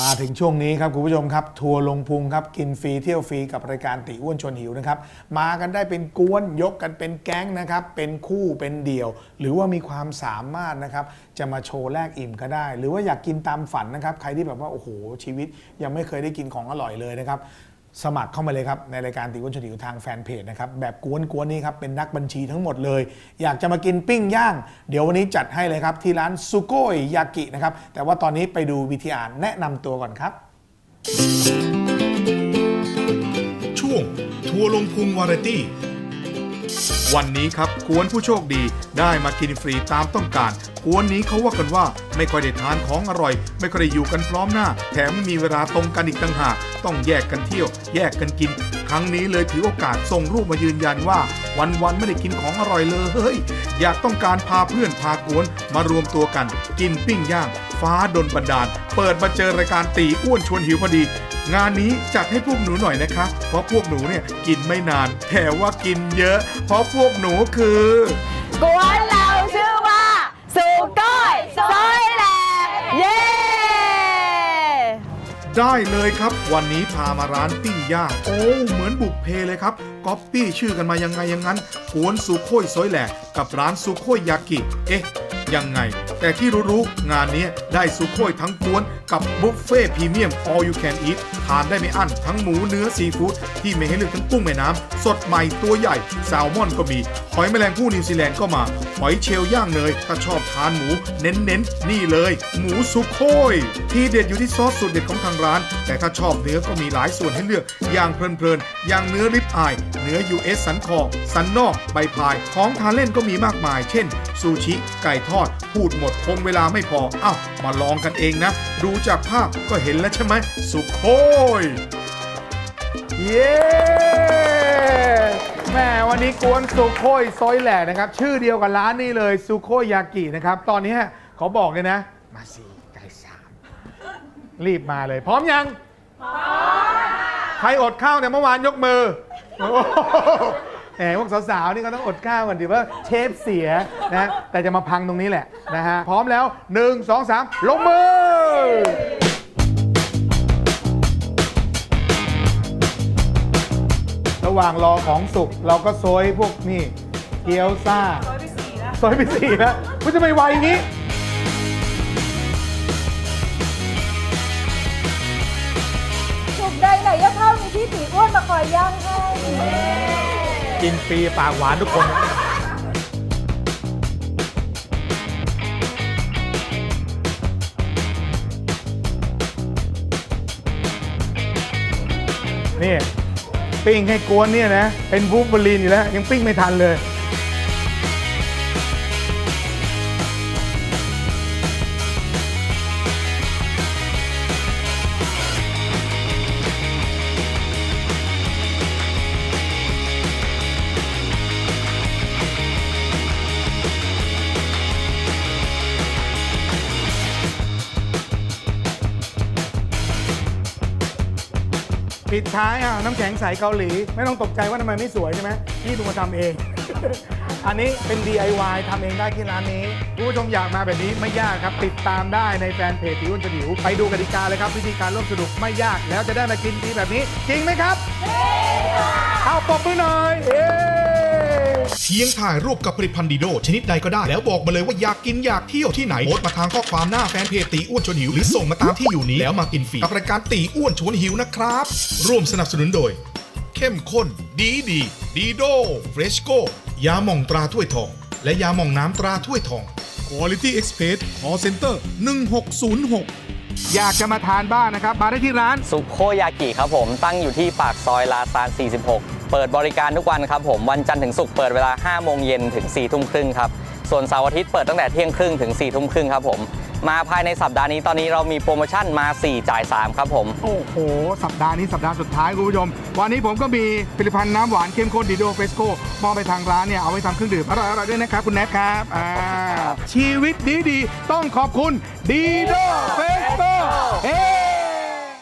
มาถึงช่วงนี้ครับคุณผู้ชมครับ ทัวร์ลงพุงครับ กินฟรีเที่ยวฟรีกับรายการติอ้วนชวนหิวนะครับ มากันได้เป็นกวนยกกันเป็นแก๊งนะครับ เป็นคู่เป็นเดี่ยว หรือว่ามีความสามารถนะครับ จะมาโชว์แลกอิ่มก็ได้ หรือว่าอยากกินตามฝันนะครับ ใครที่แบบว่า โอ้โห ชีวิตยังไม่เคยได้กินของอร่อยเลยนะครับ สมัครเข้ามาเลยครับ ในรายการติวันชนิวทางแฟนเพจนะครับ แบบกวนกวนๆนี้ครับ เป็นนักบัญชีทั้งหมดเลย อยากจะมากินปิ้งย่าง เดี๋ยววันนี้จัดให้เลยครับ ที่ร้านซุโกยยากินะครับ แต่ว่าตอนนี้ไปดูวิธีอ่านแนะนำตัวก่อนครับ ช่วงทัวร์ลงพุงวาไรตี้ วันนี้ครับกวนผู้โชคดีได้มากินฟรีตามต้องการ กวนนี้เขาว่ากันว่าไม่ค่อยได้ทานของอร่อย ไม่ค่อยได้อยู่กันพร้อมหน้า แถมไม่มีเวลาตรงกันอีกต่างหากต้องแยกกันเที่ยว แยกกันกิน ครั้งนี้เลยถือโอกาสส่งรูปมายืนยันว่า วันๆไม่ได้กินของอร่อยเลยเฮ้ยอยากต้องการพาเพื่อนพากวนมารวมตัวกัน กินปิ้งย่าง ฟ้าดนบันดาล เปิดมาเจอรายการตีอ้วนชวนหิวพอดี งานนี้จัดให้พวกหนูหน่อยนะคะ เพราะพวกหนูเนี่ยกินไม่นานแต่ว่ากินเยอะ เพราะพวกหนูคือกวนเราชื่อว่าสุก้อยซอยแหลกเย้ได้เลยครับ วันนี้พามาร้านปิ้งย่างโอ้เหมือนบุกเพเลยครับก๊อปปี้ชื่อกันมายังไงอยังงั้นกวนสุโคยซอยแหลกกับร้านสุโคยยากิเอ๊ะ ยังไง แต่ที่รู้ๆงานนี้ได้สุโคยทั้งกวนกับบุฟเฟ่พรีเมียม all you can eat ทานได้ไม่อั้นทั้งหมูเนื้อซีฟู้ดที่ไม่ให้เลือกทั้งกุ้งแม่น้ำ สดใหม่ตัวใหญ่แซลมอนก็มี หอยแมลงภู่นิวซีแลนด์ก็มา หอยเชลล์ย่างเนย ถ้าชอบทานหมู เน้นๆนี่เลย หมูสุโคยที่เด็ดอยู่ที่ซอสสูตรเด็ดของทางร้าน แต่ถ้าชอบเนื้อก็มีหลายส่วนให้เลือกอย่างเพลินๆอย่างเนื้อริบอายเนื้อ US สันคอสันนอกใบพายของทานเล่นก็มีมากมาย เช่นซูชิไก่ทอดพูดหมดคงเวลาไม่พอ เอ้า มาลองกันเองนะ ดูจากภาพก็เห็นแล้วใช่ไหม สุโคยเย้แม่วันนี้กวนสุโคยซอยแหลกนะครับ ชื่อเดียวกับร้านนี้เลยสุโคยยากินะครับ ตอนนี้ขอบอกเลยนะ มาสี่ไก่สามรีบมาเลย พร้อมยัง พร้อม ใครอดข้าวแต่ยเมื่อวานยกมือ แหมพวกสาวๆนี่ก็ต้องอดข้าวกันดิว่าเชฟเสียนะแต่จะมาพังตรงนี้แหละนะฮะพร้อมแล้ว 1 2 3 ลงมือระหว่างรอของสุกเราก็โซยพวกนี่เกี๊ยวซ่าโซยไปสี่แล้วโซยไปสี่แล้วคุณจะไม่ไวอย่างนี้ กินฟรีปากหวานทุกคนนี่ปิ้งให้กวนเนี่ยนะ เป็นบูฟบอลีนอยู่แล้ว ยังปิ้งไม่ทันเลย ปิดท้ายอะน้ำแข็งใสเกาหลี ไม่ต้องตกใจว่าทำไมไม่สวยใช่ไหมพี่ดูมาทำเอง อันนี้เป็น DIY ทำเองได้ที่ร้านนี้คุณผู้ชมอยากมาแบบนี้ไม่ยากครับ ติดตามได้ในแฟนเพจติวอ้วนจะหิว ไปดูกติกาเลยครับ วิธีการร่วมสนุกไม่ยากแล้วจะได้มากินดีแบบนี้ จริงไหมครับ เอาปรบมือหน่อยเย้เพียงถ่ายรูปกับผลิตภัณฑ์ดีโดชนิดใดก็ได้ แล้วบอกมาเลยว่าอยากกินอยากเที่ยวที่ไหนโพสต์มาทางข้อความหน้าแฟนเพจตีอ้วนชวนหิวหรือส่งมาตามที่อยู่นี้แล้วมากินฟรีกับรายการตีอ้วนชวนหิวนะครับ ร่วมสนับสนุนโดย เข้มข้น ดีดีดีโดเฟรชโกยาหม่องตราถ้วยทอง และยาหม่องน้ำตราถ้วยทอง Quality Express Call Center 1606 อยากจะมาทานบ้างนะครับ มาได้ที่ร้าน สุโคยากิครับผมตั้งอยู่ที่ปากซอยลาซาน 46 เปิดบริการทุกวันครับผมวันจันทร์ถึงศุกร์เปิดเวลา 5 โมงเย็นถึง 4 ทุ่มครึ่งครับ ส่วนเสาร์อาทิตย์เปิดตั้งแต่เที่ยงครึ่งถึง 4 ทุ่มครึ่งครับผม มาภายในสัปดาห์นี้ตอนนี้เรามีโปรโมชั่นมา 4 จ่าย 3 ครับผม โอ้โห สัปดาห์นี้สัปดาห์สุดท้ายคุณผู้ชม วันนี้ผมก็มีผลิตภัณฑ์น้ำหวานเข้มข้นดีโดเฟสโก้มอบไปทางร้านเนี่ยเอาไว้ทำเครื่องดื่มอร่อยๆด้วยนะครับคุณแนทครับอ่าชีวิตดีๆต้องขอบคุณดีโดเฟสโก้ เฮ้